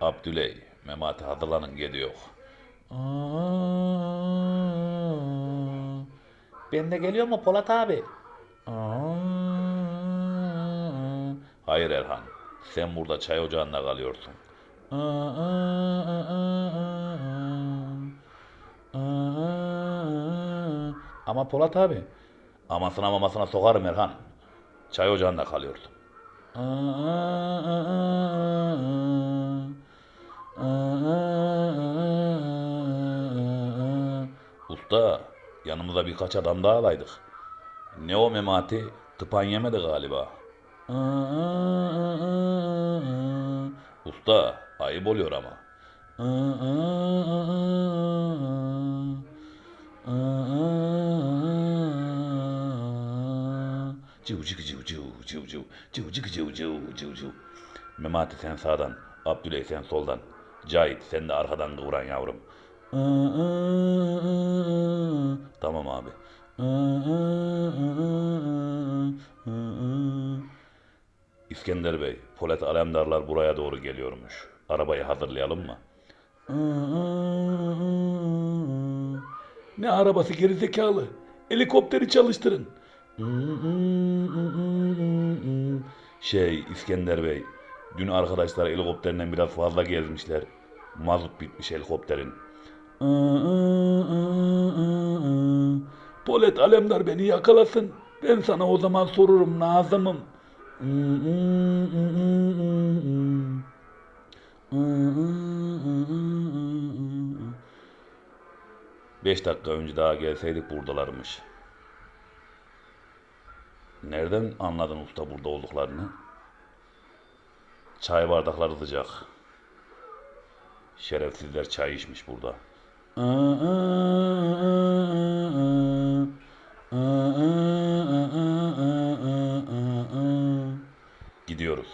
Abdüley, Memati hazırlanın gidiyor. Ben de geliyor mu Polat abi? Hayır Erhan, sen burada çay ocağında kalıyorsun. Ama Polat abi, amasına mamasına sokarım Erhan. Çay ocağında kalıyorsun. Usta, yanımıza birkaç adam daha alaydık. Ne o memati? Tıpan yemedi galiba. Usta, ayıp oluyor ama. Ciu ciu ciu ciu ciu ciu ciu ciu ciu ciu ciu ciu. Memati sen sağdan, Abdüley sen soldan. Cahit sen de arkadan kıvran yavrum. Tamam abi. İskender Bey, Polat Alemdarlar buraya doğru geliyormuş. Arabayı hazırlayalım mı? Ne arabası gerizekalı? Helikopteri çalıştırın. Şey İskender Bey, dün arkadaşlar helikopterinden biraz fazla gezmişler. Mazot bitmiş helikopterin. Polet Alemdar beni yakalasın. Ben sana o zaman sorurum Nazım'ım. Beş dakika önce daha gelseydik buradalarmış. Nereden anladın usta burada olduklarını? Çay bardakları sıcak. Şerefsizler çay içmiş burada. Gidiyoruz.